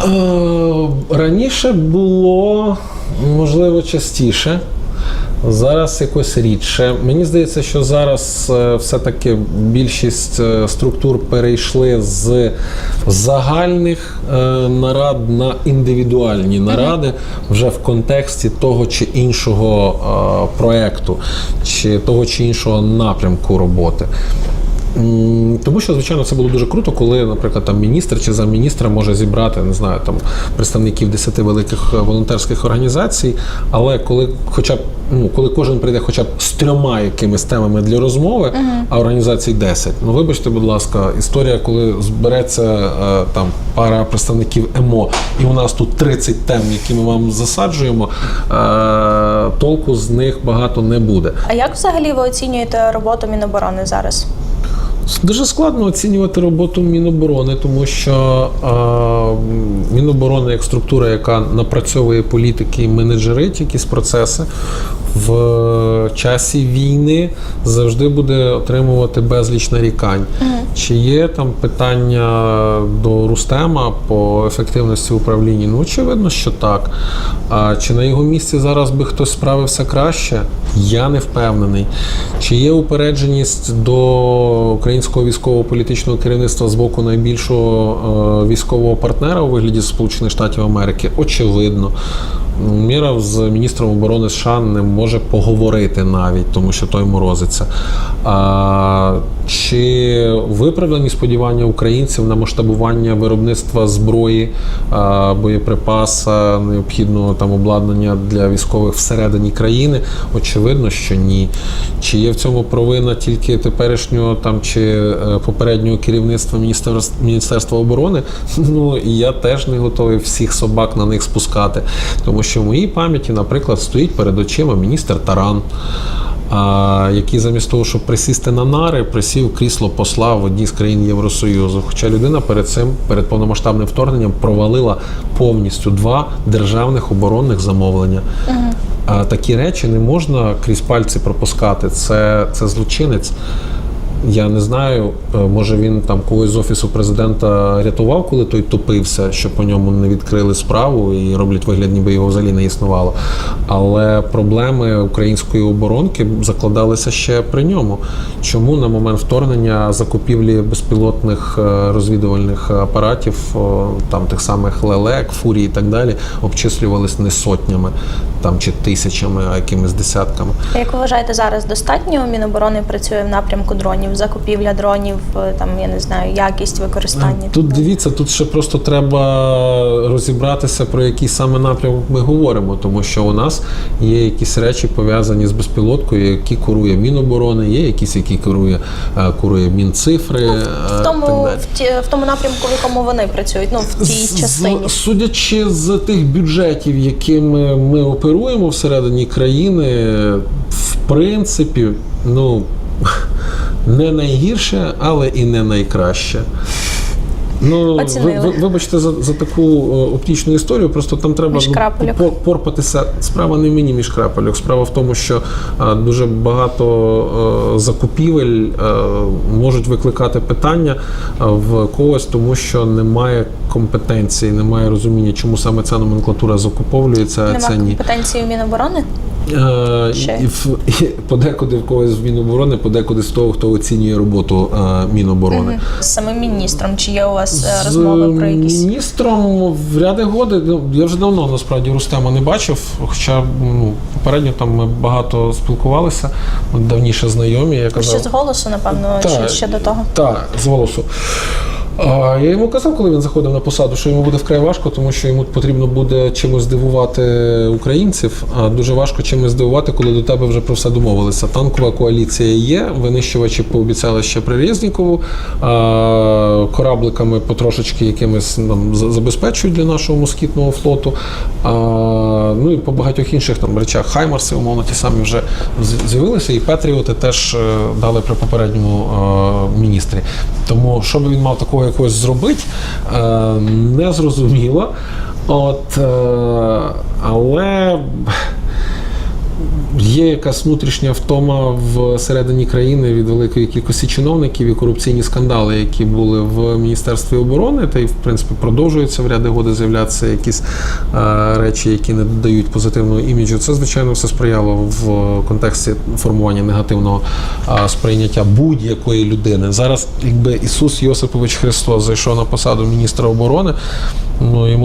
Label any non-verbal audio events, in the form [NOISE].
така? Е, Раніше було можливо частіше. Зараз якось рідше. Мені здається, що зараз е, все-таки більшість е, структур перейшли з загальних нарад на індивідуальні наради вже в контексті того чи іншого проекту, чи того чи іншого напрямку роботи. Тому що, звичайно, це було дуже круто, коли, наприклад, там міністр чи замміністра може зібрати, не знаю, там представників 10 великих е, волонтерських організацій. Але коли хоча б ну, коли кожен прийде хоча б з трьома якимись темами для розмови, а організацій 10. Ну вибачте, будь ласка, історія, коли збереться е, там пара представників ЕМО, і у нас тут 30 тем, які ми вам засаджуємо, е, толку з них багато не буде. А як взагалі ви оцінюєте роботу Міноборони зараз? Дуже складно оцінювати роботу Міноборони, тому що е, Міноборони як структура, яка напрацьовує політики і менеджерить якісь процеси в часі війни, завжди буде отримувати безліч нарікань. Чи є там питання до Рустема по ефективності управління? Ну, очевидно, що так. А чи на його місці зараз би хтось справився краще? Я не впевнений. Чи є упередженість до українського військово-політичного керівництва з боку найбільшого е, військового партнера у вигляді Сполучених Штатів Америки? Очевидно. Міров з міністром оборони США не може поговорити навіть, тому що той морозиться. Чи виправдані сподівання українців на масштабування виробництва зброї, боєприпаса, необхідного там обладнання для військових всередині країни? Очевидно, що ні. Чи є в цьому провина тільки теперішнього там чи е, попереднього керівництва Міністерства оборони? [LAUGHS] Ну і я теж не готовий всіх собак на них спускати, тому що в моїй пам'яті, наприклад, стоїть перед очима міністр Таран. Який замість того, щоб присісти на нари, присів крісло посла в одній з країн Євросоюзу. Хоча людина перед цим, перед повномасштабним вторгненням, провалила повністю два державних оборонних замовлення. Угу. такі речі не можна крізь пальці пропускати. Це, це злочинець. Я не знаю, е, може він там когось з офісу президента рятував, коли той топився, що по ньому не відкрили справу і роблять вигляд, ніби його взагалі не існувало. Але проблеми української оборонки закладалися ще при ньому. Чому на момент вторгнення закупівлі безпілотних е, розвідувальних апаратів, там тих самих лелек, фурій і так далі, обчислювались не сотнями там чи тисячами, а якимись десятками. Як ви вважаєте, зараз достатньо Міноборони працює в напрямку дронів, закупівля дронів, е, там я не знаю, якість використання? Тут дивіться, тут ще просто треба розібратися про який саме напрямок ми говоримо, тому що у нас є якісь речі пов'язані з безпілоткою, які курує Міноборони, є якісь, які курує, е, курує Мінцифри. е, Ну, в так тому в, ті, в тому напрямку, в якому вони працюють, ну в тій З- частині. Судячи з тих бюджетів, якими ми оперуємо всередині країни, в принципі, ну [LAUGHS] не найгірше, але і не найкраще. Ну, ви, ви, вибачте за, за таку е, оптічну історію, просто там треба Між порпатися. Справа не в мені між крапельок. Справа в тому, що е, дуже багато е, закупівель е, можуть викликати питання в когось, тому що немає компетенції, немає розуміння, чому саме ця номенклатура закуповується, а Нема це ні. компетенції у Міноборони? Е, Ще. і в- і подекуди в когось з Міноборони, подекуди з того, хто оцінює роботу е, Міноборони. З самим міністром, чи є у вас е, З розмови про якісь? міністром в ряди годи. Ну я вже давно насправді Рустема не бачив. Хоча ну попередньо там ми багато спілкувалися, ми давніше знайомі. Я Ще казав, з голосу, напевно, Так. чи ще до того? так, з голосу. Я йому казав, коли він заходив на посаду, що йому буде вкрай важко, тому що йому потрібно буде чимось здивувати українців. А дуже важко чимось здивувати, коли до тебе вже про все домовилися. Танкова коаліція є, винищувачі пообіцяли ще при корабликами потрошечки якимись нам забезпечують для нашого москітного флоту. А, ну і по багатьох інших там речах Хаймарси, умовно, ті самі вже з'явилися, і Петріоти теж е, дали при попередньому е, міністрі. Тому що би він мав такого якогось зробити, е, не зрозуміло. От, е, але Є якась внутрішня втома всередині країни від великої кількості чиновників і корупційні скандали, які були в Міністерстві оборони, та й в принципі продовжуються в ряди годи з'являтися якісь е, речі, які не додають позитивного іміджу. Це звичайно все сприяло в контексті формування негативного е, сприйняття будь-якої людини. Зараз, якби Ісус Йосипович Христос зайшов на посаду міністра оборони, ну йому